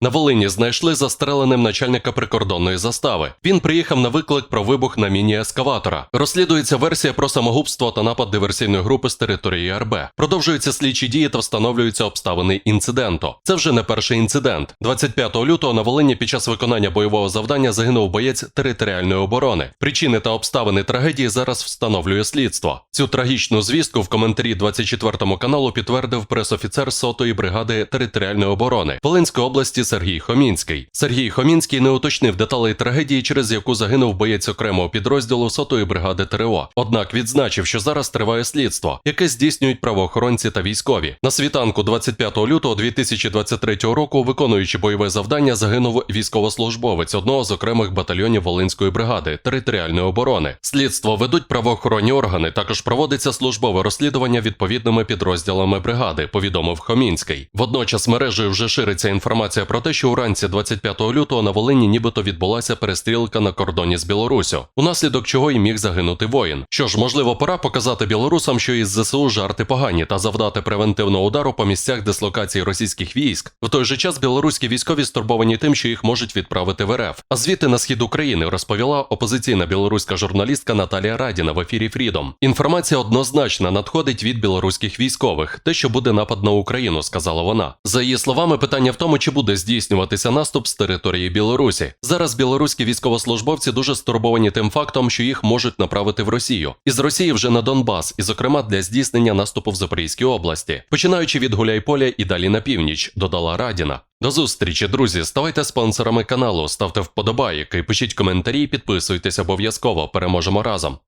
На Волині знайшли застреленим начальника прикордонної застави. Він приїхав на виклик про вибух на міні-ескаватора. Розслідується версія про самогубство та напад диверсійної групи з території РБ. Продовжуються слідчі дії та встановлюються обставини інциденту. Це вже не перший інцидент. 25 лютого на Волині під час виконання бойового завдання загинув боєць територіальної оборони. Причини та обставини трагедії зараз встановлює слідство. Цю трагічну звістку в коментарі 24 каналу підтвердив пресофіцер сотої бригади територіальної оборони Волинської області Сергій Хомінський. Сергій Хомінський не уточнив деталей трагедії, через яку загинув боєць окремого підрозділу сотої бригади ТРО. Однак відзначив, що зараз триває слідство, яке здійснюють правоохоронці та військові. На світанку 25 лютого 2023 року, виконуючи бойове завдання, загинув військовослужбовець одного з окремих батальйонів Волинської бригади територіальної оборони. Слідство ведуть правоохоронні органи. Також проводиться службове розслідування відповідними підрозділами бригади. Повідомив Хомінський. Водночас мережею вже шириться інформація про те, що уранці 25 лютого на Волині нібито відбулася перестрілка на кордоні з Білоруссю, унаслідок чого й міг загинути воїн. Що ж, можливо, пора показати білорусам, що із ЗСУ жарти погані та завдати превентивного удару по місцях дислокації російських військ. В той же час білоруські військові стурбовані тим, що їх можуть відправити в РФ. А звідти на схід України розповіла опозиційна білоруська журналістка Наталія Радіна в ефірі Фрідом. Інформація однозначно надходить від білоруських військових. Те, що буде напад на Україну, сказала вона. За її словами, питання в тому, чи буде здійснюватися наступ з території Білорусі. Зараз білоруські військовослужбовці дуже стурбовані тим фактом, що їх можуть направити в Росію. Із Росії вже на Донбас, і зокрема для здійснення наступу в Запорізькій області, починаючи від Гуляйполя і далі на північ, додала Радіна. До зустрічі, друзі. Ставайте спонсорами каналу, ставте вподобайки, пишіть коментарі, підписуйтесь обов'язково. Переможемо разом.